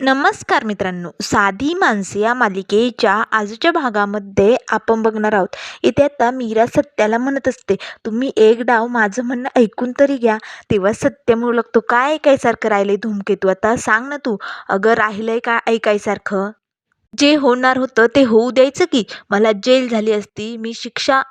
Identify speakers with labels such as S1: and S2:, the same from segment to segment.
S1: नमस्कार मित्रांनो साधी माणसे या मालिकेच्या आजच्या भागामध्ये आपण बघणार आहोत. इथे आता मीरा सत्याला म्हणत असते तुम्ही एक डाव माझं म्हणणं ऐकून तरी घ्या तेव्हा सत्य म्हणू लागतो. काय ऐकायसारखं राहिलंय धूमकेतू? आता सांग ना तू अगं राहिलंय का ऐकायसारखं? जे होणार होतं ते होऊ द्यायचं की मला जेल झाली असती मी शिक्षा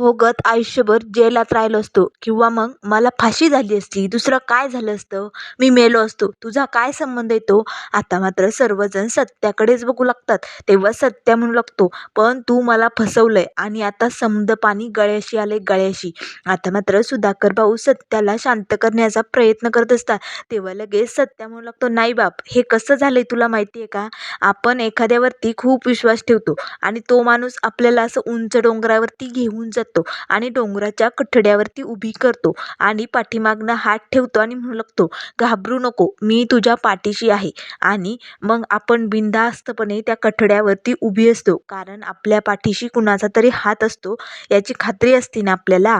S1: भोगत आयुष्यभर जेलात राहिलो असतो. किंवा मग मला फाशी झाली असती. दुसरं काय झालं असतं? मी मेलो असतो. तुझा काय संबंध येतो? आता मात्र सर्वजण सत्याकडेच बघू लागतात. तेव्हा सत्या म्हणू लागतो. पण तू मला फसवलंय. आणि आता समद पाणी गळ्याशी आले गळ्याशी. आता मात्र सुधाकर भाऊ सत्याला शांत करण्याचा प्रयत्न करत असतात. तेव्हा लगेच सत्या म्हणू लागतो नाही बाप हे कसं झालंय तुला माहिती आहे का? आपण एखाद्यावरती खूप विश्वास ठेवतो. आणि तो माणूस आपल्याला असं उंच डोंगरावरती घेऊन जातो. आणि डोंगराच्या कठड्यावरती उभी करतो आणि पाठीमागनं हात ठेवतो आणि म्हणू लागतो घाबरू नको मी तुझ्या पाठीशी आहे. आणि मग आपण बिनधास्तपणे त्या कठड्यावरती उभी असतो कारण आपल्या पाठीशी कुणाचा तरी हात असतो याची खात्री असते ना आपल्याला.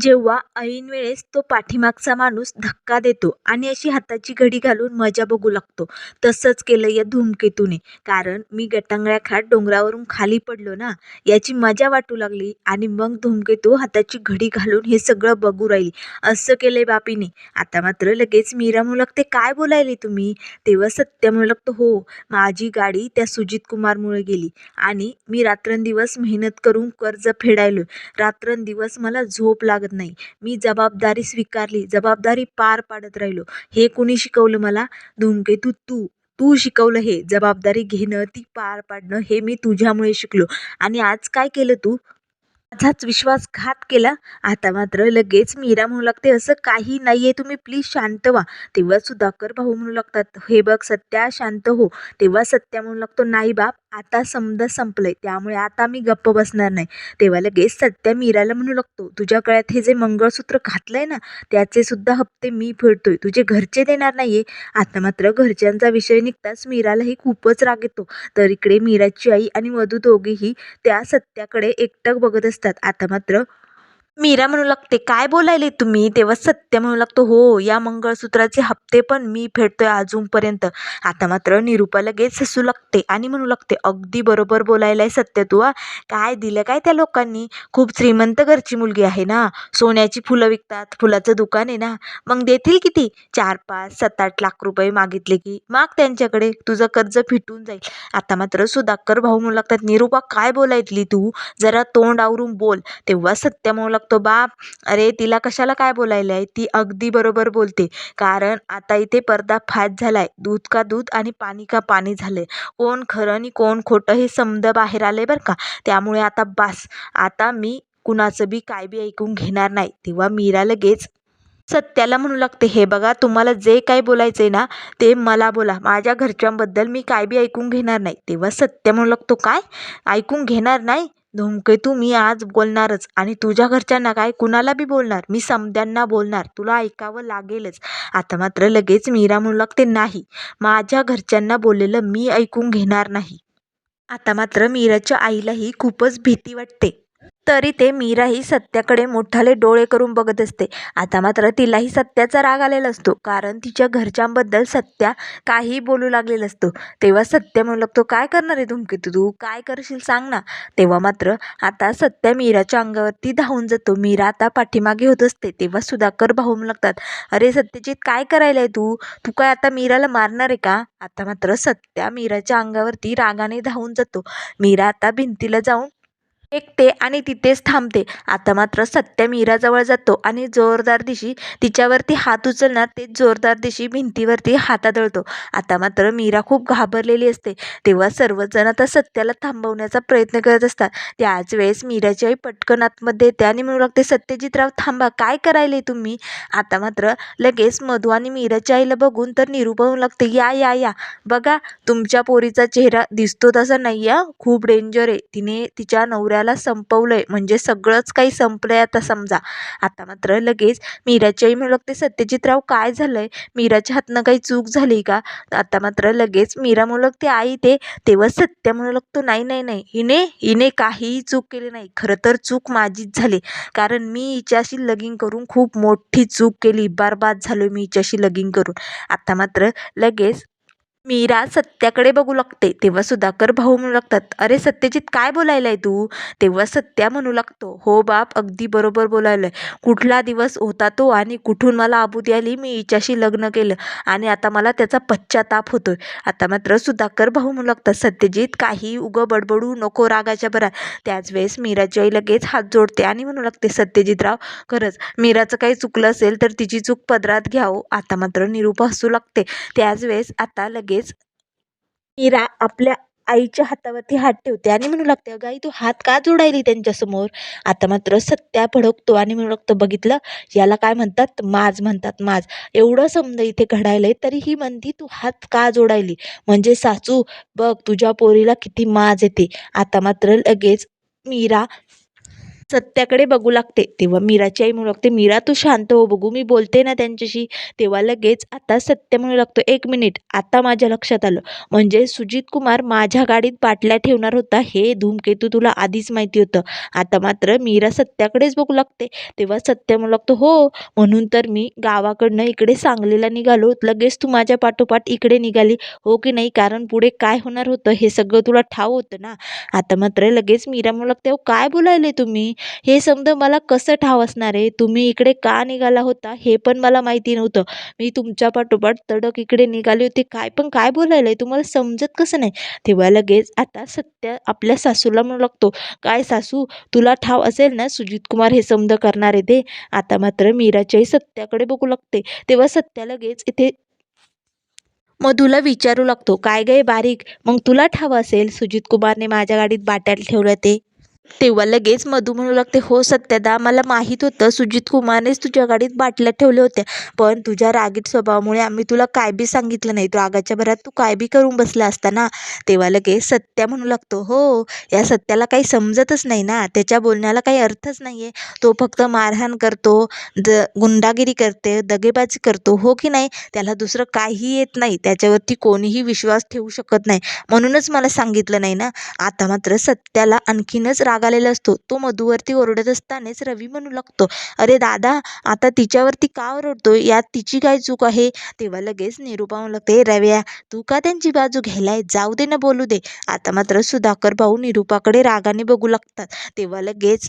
S1: जेव्हा ऐन वेळेस तो पाठीमागचा माणूस धक्का देतो आणि अशी हाताची घडी घालून मजा बघू लागतो. तसंच केलं या धूमकेतूने. कारण मी गटांगळ्याखाट डोंगरावरून खाली पडलो ना याची मजा वाटू लागली आणि मग धूमकेतू हाताची घडी घालून हे सगळं बघू राहिली. असं केलंय बापीने. आता मात्र लगेच मीरा ते काय बोलायले तुम्ही? तेव्हा सत्य म्हणू हो माझी गाडी त्या सुजित कुमारमुळे गेली आणि मी रात्रंदिवस मेहनत करून कर्ज फेडायलो रात्रंदिवस मला झोप लागत नाही. मी जबाबदारी स्वीकारली. जबाबदारी पार पाडत राहिलो. हे कोणी शिकवलं मला? धूमकेतू तू तू. शिकवलं हे. जबाबदारी घेणं ती पार पाडणं हे मी तुझ्यामुळे शिकलो. आणि आज काय केलं तू? माझाच विश्वासघात केला. आता मात्र लगेच मीरा म्हणू लागते असं काही नाही आहे तुम्ही प्लीज शांत व्हा. तेव्हा सुधाकर भाऊ म्हणू लागतात हे बघ सत्या शांत हो. तेव्हा सत्या म्हणू लागतो नाही बाप आता समजा संपलंय त्यामुळे आता मी गप्प बसणार नाही. तेव्हा लगेच सत्या मीराला म्हणू लागतो तुझ्या गळ्यात हे जे मंगळसूत्र घातलंय ना त्याचे सुद्धा हप्ते मी फेडतोय. तुझे घरचे देणार नाहीये. आता मात्र घरच्यांचा विषय निघताच मीरालाही खूपच राग येतो. तर इकडे मीराची आई आणि मधू दोघेही त्या सत्याकडे एकटक बघत असतात. आता मात्र मीरा म्हणू लागते काय बोलायले तुम्ही? तेव्हा सत्य म्हणू लागतो हो या मंगळसूत्राचे हप्ते पण मी फेडतोय अजूनपर्यंत. आता मात्र निरूपा लगेच हसू लागते आणि म्हणू लागते अगदी बरोबर बोलायलाय सत्य तू हा. काय दिलं काय त्या लोकांनी? खूप श्रीमंत घरची मुलगी आहे ना. सोन्याची फुलं विकतात फुलाचं दुकान आहे ना. मग देतील किती? चार पाच सात आठ लाख रुपये मागितले की माग त्यांच्याकडे. तुझं कर्ज फिटून जाईल. आता मात्र सुधाकर भाऊ म्हणू लागतात निरूपा काय बोलायतली तू? जरा तोंड आवरून बोल. तेव्हा सत्य म्हणू लागतो बाप अरे तिला कशाला काय बोलायला आहे? ती अगदी बरोबर बोलते. कारण आता इथे पर्दा फाट आहे दूध का दूध आणि पाणी का पाणी झालंय. कोण खरं आणि कोण खोटं हे समद बाहेर आलं आहे बरं का? त्यामुळे आता बास. आता मी कुणाचं बी काय बी ऐकून घेणार नाही. तेव्हा मीरा लगेच सत्याला म्हणू लागते हे बघा तुम्हाला जे काही बोलायचं आहे ना ते मला बोला. माझ्या घरच्यांबद्दल मी काय बी ऐकून घेणार नाही. तेव्हा सत्य म्हणू लागतो काय? ऐकून घेणार नाही? धूमकेतू मी आज बोलणारच आणि तुझ्या घरच्यांना काय? कुणाला बी बोलणार? मी समद्यांना बोलणार. तुला ऐकावं लागेलच. आता मात्र लगेच मीरा म्हणू लागते नाही. माझ्या घरच्यांना बोललेलं मी ऐकून घेणार नाही. आता मात्र मीराच्या आईलाही खूपच भीती वाटते. तरी ते मीराही सत्याकडे मोठाले डोळे करून बघत असते. आता मात्र तिलाही सत्याचा राग आलेला असतो. कारण तिच्या घरच्यांबद्दल सत्या काही बोलू लागलेला असतो. तेव्हा सत्य म्हणू लागतो काय करणार आहे धूमकेतू तू? काय करशील सांग ना. तेव्हा मात्र आता सत्या मीराच्या अंगावरती धावून जातो. मीरा आता पाठीमागे होत असते. तेव्हा सुधाकर भाऊ लागतात अरे सत्यजित काय करायला आहे तू? तू काय आता मीराला मारणार आहे का? आता मात्र सत्या मीराच्या अंगावरती रागाने धावून जातो. मीरा आता भिंतीला जाऊन ऐकते आणि तिथेच थांबते. आता मात्र सत्य मीराजवळ जातो आणि जोरदार दिशी तिच्यावरती हात उचलणार ते जोरदार दिशी भिंतीवरती हातादळतो. आता मात्र मीरा खूप घाबरलेली असते. तेव्हा सर्वजण आता सत्याला थांबवण्याचा प्रयत्न करत असतात. त्याच वेळेस मीराची आई पटकन आतमध्ये येते आणि म्हणू लागते सत्यजितराव थांबा काय करायले तुम्ही? आता मात्र लगेच मधू आणि मीराच्या आईला बघून तर निरूपा होऊ लागते या या या. बघा तुमच्या पोरीचा चेहरा दिसतो तसा नाही खूप डेंजर आहे. तिने तिच्या नवऱ्या नवऱ्याला संपवलंय. म्हणजे सगळंच काही संपलंय आता समजा. आता मात्र लगेच मीराची आई म्हणू लागते सत्यजितराव काय झालंय? मीराच्या हातनं काही चूक झाली का? आता मात्र लगेच मीरा म्हणू लागते आई ते तेव्हा सत्य म्हणू लागतो नाही नाही नाही. हिने हिने काहीही चूक केली नाही. खरं तर चूक माझीच झाली. कारण मी हिच्याशी लगिंग करून खूप मोठी चूक केली. बरबाद झालो मी हिच्याशी लगिंग करून. आता मात्र लगेच मीरा सत्याकडे बघू लागते. तेव्हा सुधाकर भाऊ म्हणू लागतात अरे सत्यजित काय बोलायलाय तू? तेव्हा सत्या म्हणू लागतो हो बाप अगदी बरोबर बोलायलाय. कुठला दिवस होता तो आणि कुठून मला आबुदी आली मी हिच्याशी लग्न केलं आणि आता मला त्याचा पश्चाताप होतोय. आता मात्र सुधाकर भाऊ म्हणू लागतात सत्यजित काही उगं बडबडू नको रागाच्या बरा त्याच वेळेस मीराची आई लगेच हात जोडते आणि म्हणू लागते सत्यजितराव खरंच मीराचं काही चुकलं असेल तर तिची चूक पदरात घ्यावं. आता मात्र निरूप हसू लागते. त्याच वेळेस आता लगेच मीरा आपल्या आईच्या हातावरती हात ठेवते आणि म्हणू लागते अगं आई तू हात का जोडायली त्यांच्यासमोर आता मात्र सत्या भडकतो आणि म्हणू लागतो बघितलं? याला काय म्हणतात? माज म्हणतात माज. एवढं समजा इथे घडायलंय तरी ही म्हणती तू हात का जोडायली? म्हणजे सासू बघ तुझ्या पोरीला किती माज येते. आता मात्र लगेच मीरा सत्याकडे बघू लागते. तेव्हा मीराची आई म्हणू लागते मीरा तू शांत हो बघू मी बोलते ना त्यांच्याशी. तेव्हा लगेच आता सत्य म्हणू लागतो एक मिनिट आता माझ्या लक्षात आलं. म्हणजे सुजित कुमार माझ्या गाडीत बाटल्या ठेवणार होता हे धूमकेतू तुला आधीच माहिती होतं. आता मात्र मीरा सत्याकडेच बघू लागते. तेव्हा सत्य म्हणू लागतो हो म्हणून तर मी गावाकडनं इकडे सांगलीला निघालो लगेच तू माझ्या पाठोपाठ इकडे निघाली. हो की नाही? कारण पुढे काय होणार होतं? हे सगळं तुला ठाव होतं ना. आता मात्र लगेच मीरा म्हणू लागते "अहो, काय बोलायले तुम्ही? हे समजा मला कसं ठाव असणार आहे? तुम्ही इकडे का निघाला होता? हे पण मला माहिती नव्हतं. मी तुमच्या पाठोपाठ तडक इकडे निघाली होती. काय पण काय बोलायला तुम्हाला समजत कसं नाही? तेव्हा लगेच आता सत्य आपल्या सासूला म्हणू लागतो. काय सासू? तुला ठाव असेल ना सुजित कुमार हे समज करणार आहे ते? आता मात्र मीराच्याही सत्याकडे बघू लागते. तेव्हा सत्या लगेच इथे मधूला विचारू लागतो. काय गे बारीक? मग तुला ठावं असेल? सुजित कुमारने माझ्या गाडीत बाट्याला ठेवलं ते? तेव्हा लगेच मधू म्हणू लागते हो सत्यदा मला माहीत होतं सुजित कुमारनेच तुझ्या गाडीत बाटल्या ठेवल्या होत्या. पण तुझ्या रागीट स्वभावामुळे आम्ही तुला काय बी सांगितलं नाही रागाच्या भरात तू काय बी करून बसला असता ना? तेव्हा लगेच सत्या म्हणू लागतो हो या सत्याला काही समजतच नाही ना त्याच्या बोलण्याला काही अर्थच नाही आहे तो फक्त मारहाण करतो द गुंडागिरी करते दगेबाजी करतो हो की नाही? त्याला दुसरं काही येत नाही त्याच्यावरती कोणीही विश्वास ठेवू शकत नाही. म्हणूनच मला सांगितलं नाही ना. आता मात्र सत्याला आणखीनच राग आलेला असतो. तो मधूवरती ओरडत असतानाच रवी म्हणू लागतो अरे दादा आता तिच्यावरती का ओरडतो यात तिची काय चूक आहे? तेव्हा लगेच निरूपा म्हणू लागते रव्या तू का त्यांची बाजू घ्यायलाय? जाऊ दे ना बोलू दे. आता मात्र सुधाकर भाऊ निरूपाकडे रागाने बघू लागतात. तेव्हा लगेच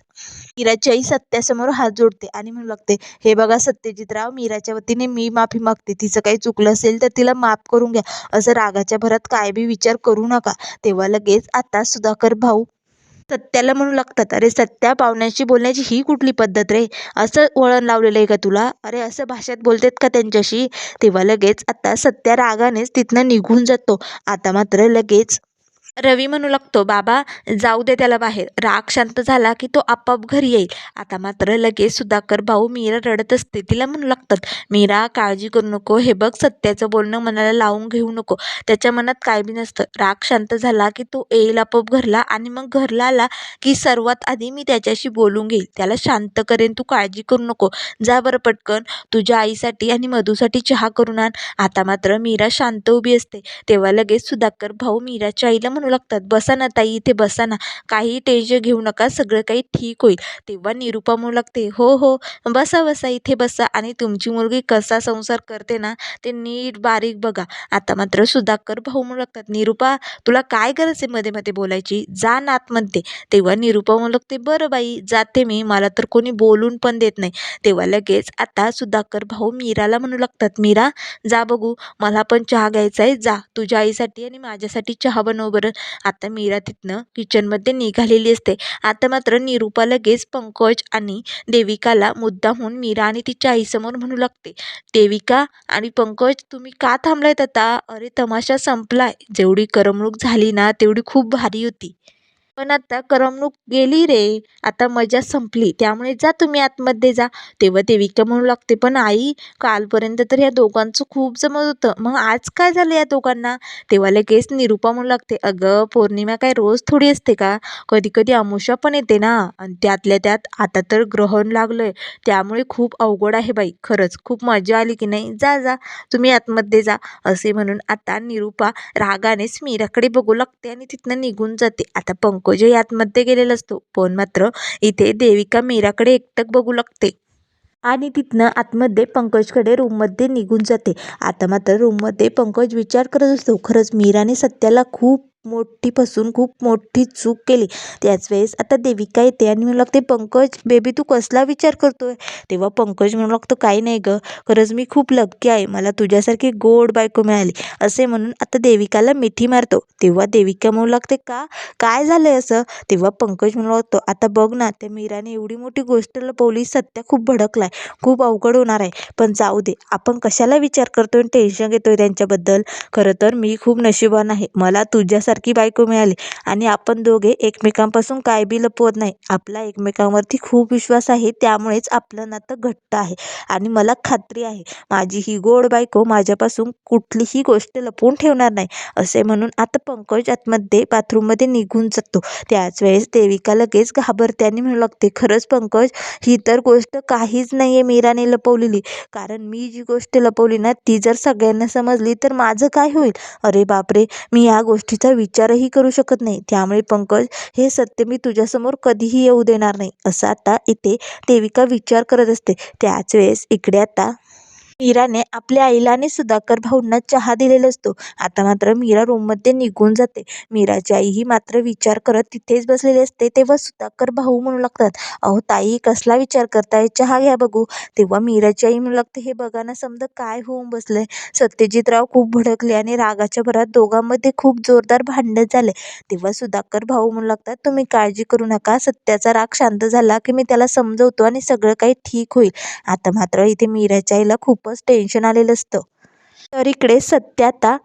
S1: मीराची आई सत्यासमोर हात जोडते आणि म्हणू लागते हे बघा सत्यजितराव मीराच्या वतीने मी माफी मागते. तिचं काही चुकलं असेल तर तिला माफ करून घ्या. असं रागाच्या भरात काय बी विचार करू नका. तेव्हा लगेच आता सुधाकर भाऊ सत्याला म्हणू लागतात अरे सत्या पाहुण्याशी बोलण्याची ही कुठली पद्धत रे? असं वळण लावलेलं आहे का तुला? अरे असं भाषेत बोलतेत का त्यांच्याशी? तेव्हा लगेच आता सत्या रागानेच तिथनं निघून जातो. आता मात्र लगेच रवी म्हणू लागतो बाबा जाऊ दे त्याला बाहेर. राग शांत झाला की तो आपोआप घरी येईल. आता मात्र लगेच सुधाकर भाऊ मीरा रडत असते. तिला म्हणू लागतात मीरा काळजी करू नको. हे बघ सत्याचं बोलणं मनाला लावून घेऊ नको. त्याच्या मनात काय बी नसतं. राग शांत झाला की तो येईल आपोआप घरला आणि मग घरला आला की सर्वात आधी मी त्याच्याशी बोलून घेईल. त्याला शांत करेन. तू काळजी करू नको. जा बरं पटकन. तुझ्या आईसाठी आणि मधूसाठी चहा करून आण. आता मात्र मीरा शांत उभी असते. तेव्हा लगेच सुधाकर भाऊ मीराच्या आईला म्हणू लागतात बसा ना ताई इथे बसा ना. काही टेन्शन घेऊ नका सगळं काही ठीक होईल. तेव्हा निरूपा म्हणू लागते हो हो बसा बसा इथे बसा. आणि तुमची मुलगी कसा संसार करते ना ते नीट बारीक बघा. आता मात्र सुधाकर भाऊ म्हणू लागतात निरूपा तुला काय गरज आहे मध्ये मध्ये बोलायची? जा ना आतमध्ये तेव्हा निरूपा म्हणू लागते बरं बाई जाते मी मला तर कोणी बोलून पण देत नाही. तेव्हा लगेच आता सुधाकर भाऊ मीराला म्हणू लागतात मीरा जा बघू मला पण चहा घ्यायचा आहे जा. तुझ्या आईसाठी आणि माझ्यासाठी चहा बनव बरं. आता मीरा तिथनं किचनमध्ये निघालेली असते. आता मात्र निरूपा लगेच पंकज आणि देविकाला मुद्दामहून मीरा आणि तिच्या आईसमोर म्हणू लागते. देविका आणि पंकज तुम्ही का थांबलायत आता? अरे तमाशा संपलाय. जेवढी करमणूक झाली ना तेवढी खूप भारी होती. पण आता करमणूक गेली रे. आता मजा संपली. त्यामुळे जा तुम्ही आतमध्ये जा. तेव्हा देविका म्हणू लागते पण आई कालपर्यंत तर या दोघांचं खूप जमत होतं. मग आज काय झालं या दोघांना? तेव्हा लगेच निरूपा म्हणू लागते अगं पौर्णिमा काय रोज थोडी असते का? कधी कधी अमुषा पण येते ना. आणि त्यातल्या त्यात आता तर ग्रहण लागलं आहे त्यामुळे खूप अवघड आहे बाई. खरंच खूप मजा आली की नाही? जा जा. तुम्ही आतमध्ये जा. असे म्हणून आता निरूपा रागानेच मीराकडे बघू लागते आणि तिथनं निघून जाते. आता पंकजही आतमध्ये गेलेला असतो. पण मात्र इथे देविका मीराकडे एकटक बघू लागते. आणि तिथनं आतमध्ये पंकजकडे रूममध्ये निघून जाते. आता मात्र रूममध्ये पंकज विचार करत असतो खरंच मीराने सत्याला खूप मोठीपासून खूप मोठी चूक केली. त्याच वेळेस आता देविका येते आणि म्हणू लागते पंकज बेबी तू कसला विचार करतोय? तेव्हा पंकज म्हणू लागतो काही नाही गं खरंच मी खूप लक्की आहे. मला तुझ्यासारखी गोड बायको मिळाली. असे म्हणून आता देविकाला मिठी मारतो. तेव्हा देविका म्हणू लागते का? काय झालंय असं? तेव्हा पंकज म्हणू लागतो आता बघ ना त्या मीराने एवढी मोठी गोष्ट लपवली सत्या खूप भडकलाय खूप अवघड होणार आहे. पण जाऊ दे आपण कशाला विचार करतोय टेन्शन घेतोय त्यांच्याबद्दल? खरं तर मी खूप नशिबान आहे. मला सारखी बायको मिळाली. आणि आपण दोघे एकमेकांपासून काय बी लपवत नाही. आपला एकमेकांवरती खूप विश्वास आहे. त्यामुळेच आपलं नातं घट्ट आहे. आणि मला खात्री आहे माझी ही गोड बायको माझ्यापासून कुठलीही गोष्ट लपवून ठेवणार नाही. असे म्हणून आता पंकज आतमध्ये बाथरूममध्ये निघून जातो. त्याच वेळेस देविका लगेच घाबरते आणि म्हणू लागते खरंच पंकज ही तर गोष्ट काहीच नाही आहे मीराने लपवलेली. कारण मी जी गोष्ट लपवली ना ती जर सगळ्यांना समजली तर माझं काय होईल? अरे बापरे मी या गोष्टीचा विचारही करू शकत नाही. त्यामुळे पंकज हे सत्य मी तुझ्यासमोर कधीही येऊ देणार नाही. असं आता इथे देविका विचार करत असते. त्याच वेळेस इकडे आता मीराने आपल्या आईला आणि सुधाकर भाऊंना चहा दिलेला असतो. आता मात्र मीरा रूममध्ये निघून जाते. मीराची आई ही मात्र विचार करत तिथेच बसलेली असते. तेव्हा सुधाकर भाऊ म्हणू लागतात अहो ताई कसला विचार करताय? चहा घ्या बघू. तेव्हा मीराची आई म्हणू लागते हे बघा ना समजा काय होऊन बसलंय? सत्यजितराव खूप भडकले आणि रागाच्या भरात दोघांमध्ये खूप जोरदार भांडण झाले. तेव्हा सुधाकर भाऊ म्हणू लागतात तुम्ही काळजी करू नका. सत्याचा राग शांत झाला की मी त्याला समजवतो आणि सगळं काही ठीक होईल. आता मात्र इथे मीराच्या आईला खूपच टेन्शन आलेलं असतं. तर इकडे सध्या आता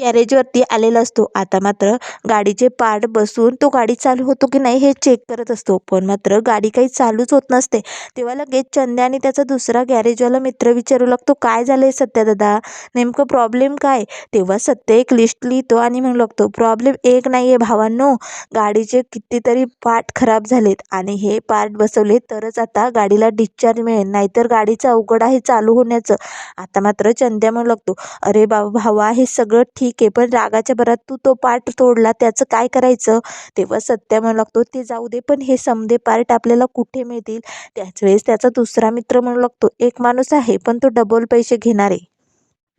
S1: गॅरेजवरती आलेला असतो. आता मात्र गाडीचे पार्ट बसून तो गाडी चालू होतो की नाही हे चेक करत असतो. पण मात्र गाडी काही चालूच होत नसते. तेव्हा लगेच चंद्या आणि त्याचा दुसरा गॅरेजवाला मित्र विचारू लागतो काय झालंय सत्या दादा? नेमकं प्रॉब्लेम काय? तेव्हा सत्य एक लिस्ट लिहितो आणि म्हणू लागतो प्रॉब्लेम एक नाही आहे भावांनो. गाडीचे कितीतरी पार्ट खराब झालेत आणि हे पार्ट बसवले तरच आता गाडीला डिस्चार्ज मिळेल. नाहीतर गाडीचं अवघड आहे चालू होण्याचं. आता मात्र चंद्या म्हणू लागतो अरे बाबा भावा हे सगळं ठीक ठीक आहे पण रागाच्या भरात तू तो पार्ट तोडला त्याचं काय करायचं? तेव्हा सत्या म्हणू लागतो ते जाऊ दे पण हे समदे पार्ट आपल्याला कुठे मिळतील? त्याच वेळेस त्याचा दुसरा मित्र म्हणू लागतो एक माणूस आहे पण तो डबल पैसे घेणार. आहे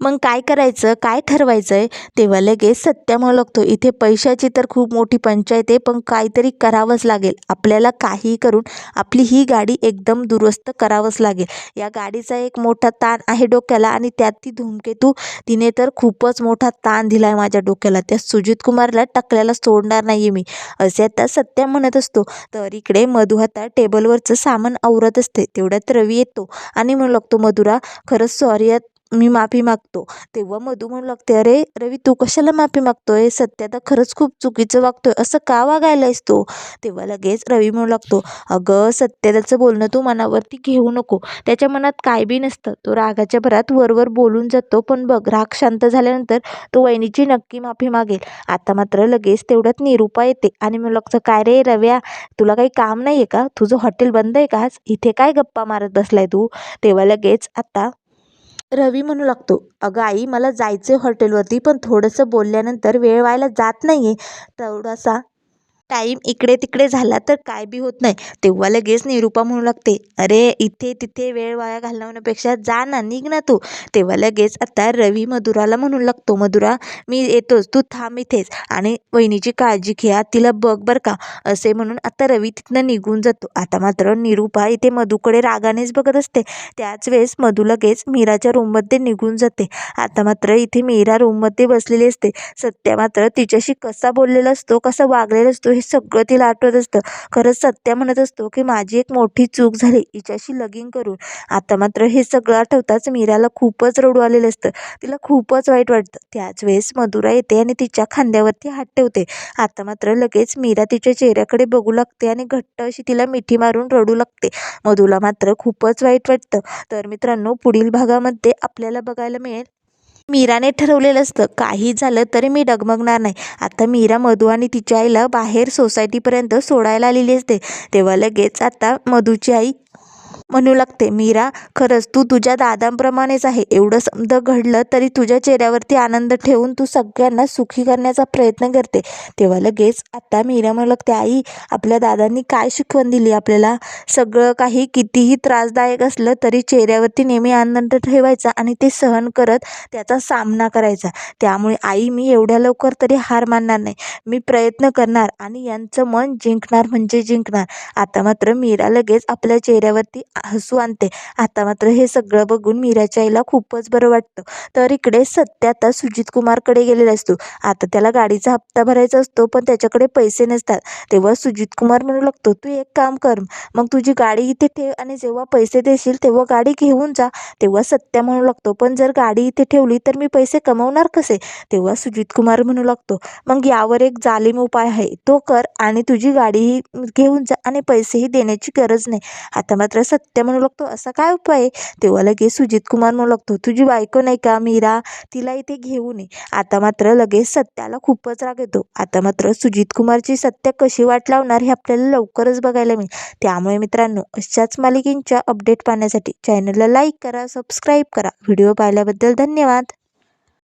S1: मग काय करायचं? काय ठरवायचं आहे तेव्हा लगेच सत्या लागतो इथे पैशाची तर खूप मोठी पंचायत आहे पण काहीतरी करावंच लागेल. आपल्याला काही करून आपली ही गाडी एकदम दुरुस्त करावंच लागेल. या गाडीचा एक मोठा ताण आहे डोक्याला आणि त्यात ती धूमकेतू तिने तर खूपच मोठा ताण दिला आहे माझ्या डोक्याला. त्या सुजित कुमारला टकल्याला सोडणार नाही आहे मी. असे आता सत्या म्हणत असतो. तर इकडे मधू आता टेबलवरचं सामान आवरत असते. तेवढ्यात रवी येतो आणि म्हणू लागतो मधुरा खरंच सॉरी मी माफी मागतो. तेव्हा मधू म्हणू लागते अरे रवी तू कशाला माफी मागतोय? सत्य तर खरंच खूप चुकीचं वागतोय. असं का वागायलायस तू? तेव्हा लगेच रवी म्हणू लागतो अगं सत्या त्याचं बोलणं तू मनावरती घेऊ नको. त्याच्या मनात काय बी नसतं. तो रागाच्या भरात वरवर बोलून जातो. पण बघ राग शांत झाल्यानंतर तो वहिनीची नक्की माफी मागेल. आता मात्र लगेच तेवढ्यात निरूपा येते आणि म्हणू लागतं काय रे रव्या? तुला काही काम नाही आहे का? तुझं हॉटेल बंद आहे का? आज इथे काय गप्पा मारत बसलाय तू? तेव्हा लगेच आता रवी म्हणू लागतो अगं आई मला जायचं आहे हॉटेलवरती पण थोडंसं बोलल्यानंतर वेळ व्हायला जात नाही आहे तेवढासा टाईम इकडे तिकडे झाला तर काय बी होत नाही. तेव्हा लगेच निरूपा म्हणू लागते अरे इथे तिथे वेळ वाया घालवण्यापेक्षा जा ना निघ ना तू. तेव्हा लगेच आता रवी मधुराला म्हणू लागतो मधुरा मी येतोच तू थांब इथेच आणि वहिनीची काळजी घ्या तिला बघ बरं का. असे म्हणून आता रवी तिथनं निघून जातो. आता मात्र निरूपा इथे मधूकडे रागानेच बघत असते. त्याच वेळेस मधू लगेच मीराच्या रूममध्ये निघून जाते. आता मात्र इथे मीरा रूममध्ये बसलेली असते. सत्या मात्र तिच्याशी कसा बोललेला असतो कसा वागलेला असतो हे सगळं तिला आठवत असतं. खरंच सत्या म्हणत असतो की माझी एक मोठी चूक झाली. हिच्याशी लगीन करून आता मात्र हे सगळं आठवताच मीराला खूपच रडू आलेलं असतं. तिला खूपच वाईट वाटतं. त्याच वेळेस मधुरा येते आणि तिच्या खांद्यावरती हात ठेवते. आता मात्र लगेच मीरा तिच्या चेहऱ्याकडे बघू लागते आणि घट्ट अशी तिला मिठी मारून रडू लागते. मधुला मात्र खूपच वाईट वाटतं. तर मित्रांनो पुढील भागामध्ये आपल्याला बघायला मिळेल मीराने ठरवलेलं असतं. काही झालं तरी मी डगमगणार नाही. आता मीरा मधू आणि तिच्या आईला बाहेर सोसायटीपर्यंत सोडायला आलेली असते. तेव्हा लगेच आता मधूची आई म्हणू लागते मीरा खरंच तू तुझ्या दादांप्रमाणेच आहे. एवढं समजा घडलं तरी तुझ्या चेहऱ्यावरती आनंद ठेवून तू सगळ्यांना सुखी करण्याचा प्रयत्न करते. तेव्हा लगेच आता मीरा म्हणू लागते आई आपल्या दादांनी काय शिकवण दिली आपल्याला? सगळं काही कितीही त्रासदायक असलं तरी चेहऱ्यावरती नेहमी आनंद ठेवायचा आणि ते सहन करत त्याचा सामना करायचा. त्यामुळे आई मी एवढ्या लवकर तरी हार मानणार नाही. मी प्रयत्न करणार आणि यांचं मन जिंकणार म्हणजे जिंकणार. आता मात्र मीरा लगेच आपल्या चेहऱ्यावरती हसू आणते. आता मात्र हे सगळं बघून मीराच्या आईला खूपच बरं वाटतं. तर इकडे सत्य आता सुजित कुमारकडे गेलेला असतो. आता त्याला गाडीचा हप्ता भरायचा असतो पण त्याच्याकडे पैसे नसतात. तेव्हा सुजित कुमार म्हणू लागतो तू एक काम कर मग तुझी गाडी इथे ठेव आणि जेव्हा पैसे देशील तेव्हा गाडी घेऊन जा. तेव्हा सत्या म्हणू लागतो पण जर गाडी इथे ठेवली तर मी पैसे कमवणार कसे? तेव्हा सुजित कुमार म्हणू लागतो मग यावर एक जालिम उपाय आहे. तो कर आणि तुझी गाडीही घेऊन जा आणि पैसेही देण्याची गरज नाही. आता मात्र सत्य म्हणू लागतो असा काय उपाय आहे? तेव्हा लगेच सुजित कुमार म्हणू लागतो तुझी बायको नाही का मीरा? तिला इथे घेऊन ये आता मात्र लगेच सत्याला खूपच राग येतो. आता मात्र सुजित कुमारची सत्य कशी वाट लावणार हे आपल्याला लवकरच बघायला मिळेल. त्यामुळे मित्रांनो अशाच मालिकेंच्या अपडेट पाहण्यासाठी चॅनलला लाईक करा सबस्क्राईब करा. व्हिडिओ पाहिल्याबद्दल धन्यवाद.